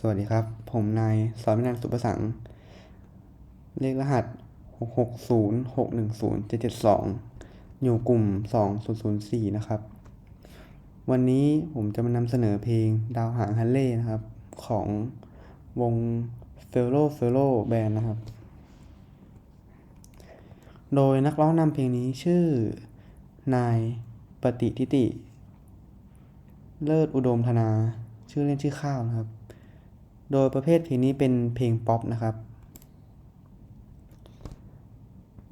สวัสดีครับ ผมนายสอนวินันสุประสัง เลขรหัส 6 6 0 6 1 0 7 7 2 อยู่กลุ่ม 2004 นะครับ วันนี้ผมจะมานำเสนอเพลงดาวหางฮันเล่นะครับ ของวง f e l l o f e l l o Band นะครับ โดยนักร้องนำเพลงนี้ชื่อ นายปฏิทิติ เลิศอุดมธนา ชื่อเล่นชื่อข้าวนะครับ โดยประเภทเพลงนี้เป็นเพลงป๊อปนะครับ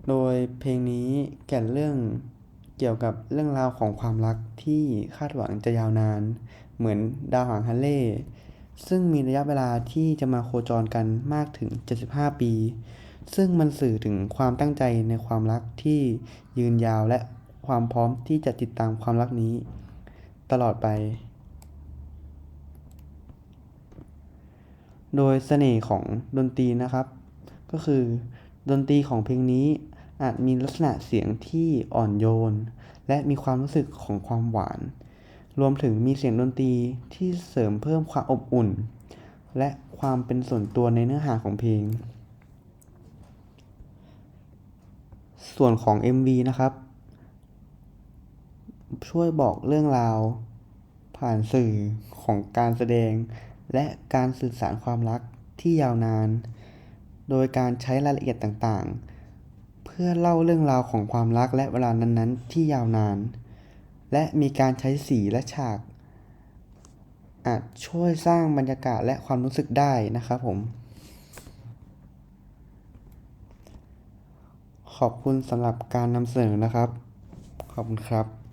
โดยเพลงนี้แก่นเรื่องเกี่ยวกับเรื่องราวของความรักที่คาดหวังจะยาวนาน เหมือนดาวหางฮันเล่ซึ่งมีระยะเวลาที่จะมาโคจรกันมากถึง 75 ปี ซึ่งมันสื่อถึงความตั้งใจในความรักที่ยืนยาวและความพร้อมที่จะติดตามความรักนี้ ตลอดไป โดยเสน่ห์ของดนตรีนะครับ ก็คือ ดนตรีของเพลงนี้อาจมีลักษณะเสียงที่อ่อนโยน และมีความรู้สึกของความหวาน รวมถึงมีเสียงดนตรีที่เสริมเพิ่มความอบอุ่น และความเป็นส่วนตัวในเนื้อหาของเพลง ส่วนของ MV นะครับ ช่วยบอกเรื่องราว ผ่านสื่อของการแสดง และการสื่อสารความรักที่ยาวนาน โดยการใช้รายละเอียดต่างๆ เพื่อเล่าเรื่องราวของความรักและเวลานั้นๆ ที่ยาวนาน และมีการใช้สีและฉาก อาจช่วยสร้างบรรยากาศและความรู้สึกได้นะครับผม ขอบคุณสำหรับการนำเสนอนะครับ ขอบคุณครับ